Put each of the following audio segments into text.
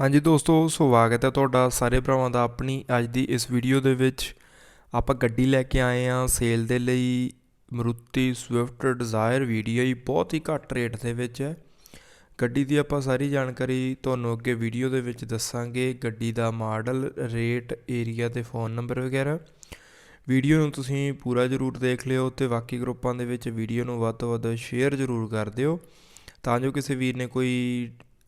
ਹਾਂਜੀ ਦੋਸਤੋ, ਸਵਾਗਤ ਹੈ ਤੁਹਾਡਾ ਸਾਰੇ ਭਰਾਵਾਂ ਦਾ ਆਪਣੀ ਅੱਜ ਦੀ ਇਸ ਵੀਡੀਓ ਦੇ ਵਿੱਚ। ਆਪਾਂ ਗੱਡੀ ਲੈ ਕੇ ਆਏ ਹਾਂ ਸੇਲ ਦੇ ਲਈ। ਮਰੂਤੀ ਸਵਿਫਟ ਡਿਜ਼ਾਇਰ ਵੀਡੀਆਈ ਬਹੁਤ ਹੀ ਘੱਟ ਰੇਟ ਦੇ ਵਿੱਚ ਹੈ। ਗੱਡੀ ਦੀ ਆਪਾਂ ਸਾਰੀ ਜਾਣਕਾਰੀ ਤੁਹਾਨੂੰ ਅੱਗੇ ਵੀਡੀਓ ਦੇ ਵਿੱਚ ਦੱਸਾਂਗੇ। ਗੱਡੀ ਦਾ ਮਾਡਲ ਰੇਟ ਏਰੀਆ ਤੇ ਫੋਨ ਨੰਬਰ ਵਗੈਰਾ। ਵੀਡੀਓ ਨੂੰ ਤੁਸੀਂ ਪੂਰਾ ਜ਼ਰੂਰ ਦੇਖ ਲਿਓ ਤੇ ਬਾਕੀ ਗਰੁੱਪਾਂ ਦੇ ਵਿੱਚ ਵੀਡੀਓ ਨੂੰ ਵੱਧ ਤੋਂ ਵੱਧ ਸ਼ੇਅਰ ਜ਼ਰੂਰ ਕਰ ਦਿਓ। ਤਾਂ ਜੋ ਕਿਸੇ ਵੀਰ ਨੇ ਕੋਈ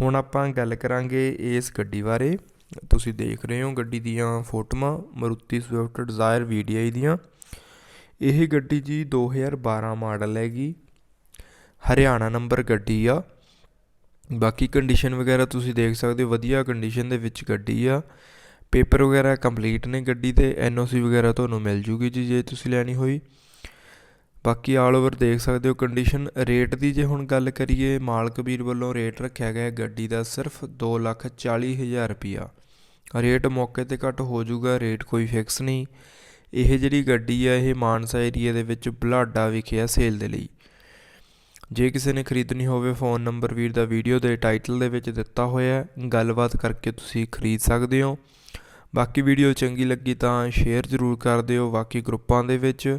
ਹੁਣ ਆਪਾਂ ਗੱਲ ਕਰਾਂਗੇ ਇਸ ਗੱਡੀ ਬਾਰੇ। ਤੁਸੀਂ ਦੇਖ ਰਹੇ ਹੋ ਗੱਡੀ ਦੀਆਂ ਫੋਟੋਆਂ, ਮਰੂਤੀ ਸਵਿਫਟ ਡਿਜ਼ਾਇਰ VDI ਦੀਆਂ। ਇਹ ਗੱਡੀ ਜੀ 2012 ਮਾਡਲ ਹੈਗੀ। ਹਰਿਆਣਾ ਨੰਬਰ ਗੱਡੀ ਆ। ਬਾਕੀ ਕੰਡੀਸ਼ਨ ਵਗੈਰਾ ਤੁਸੀਂ ਦੇਖ ਸਕਦੇ ਹੋ, ਵਧੀਆ ਕੰਡੀਸ਼ਨ ਦੇ ਵਿੱਚ ਗੱਡੀ ਆ। ਪੇਪਰ ਵਗੈਰਾ ਕੰਪਲੀਟ ਨੇ ਗੱਡੀ ਤੇ ਐਨਓਸੀ ਵਗੈਰਾ ਤੁਹਾਨੂੰ ਮਿਲ ਜੂਗੀ ਜੀ, ਜੇ ਤੁਸੀਂ ਲੈਣੀ ਹੋਈ। ਬਾਕੀ ਆਲ ਓਵਰ ਦੇਖ ਸਕਦੇ ਹੋ ਕੰਡੀਸ਼ਨ ਰੇਟ ਦੀ ਜੇ ਹੁਣ ਗੱਲ ਕਰੀਏ, ਮਾਲਕ ਵੀਰ ਵੱਲੋਂ ਰੇਟ ਰੱਖਿਆ ਗਿਆ ਗੱਡੀ ਦਾ ਸਿਰਫ 240000 ਰੁਪਿਆ ਰੇਟ ਮੌਕੇ ਤੇ ਘੱਟ ਹੋ ਜਾਊਗਾ ਰੇਟ ਕੋਈ ਫਿਕਸ ਨਹੀਂ। ਇਹ ਜਿਹੜੀ ਗੱਡੀ ਆ, ਇਹ ਮਾਨਸਾ ਏਰੀਆ ਦੇ ਵਿੱਚ ਬਲਾਡਾ ਵਿਖੇ ਆ ਸੇਲ ਦੇ ਲਈ। ਜੇ ਕਿਸੇ ਨੇ ਖਰੀਦਣੀ ਹੋਵੇ ਫੋਨ ਨੰਬਰ ਵੀਰ ਦਾ ਵੀਡੀਓ ਦੇ ਟਾਈਟਲ ਦੇ ਵਿੱਚ ਦਿੱਤਾ ਹੋਇਆ ਹੈ। ਗੱਲਬਾਤ ਕਰਕੇ ਤੁਸੀਂ ਖਰੀਦ ਸਕਦੇ ਹੋ। ਬਾਕੀ ਵੀਡੀਓ ਚੰਗੀ ਲੱਗੀ ਤਾਂ ਸ਼ੇਅਰ ਜ਼ਰੂਰ ਕਰ ਦਿਓ। ਬਾਕੀ ਗਰੁੱਪਾਂ ਦੇ ਵਿੱਚ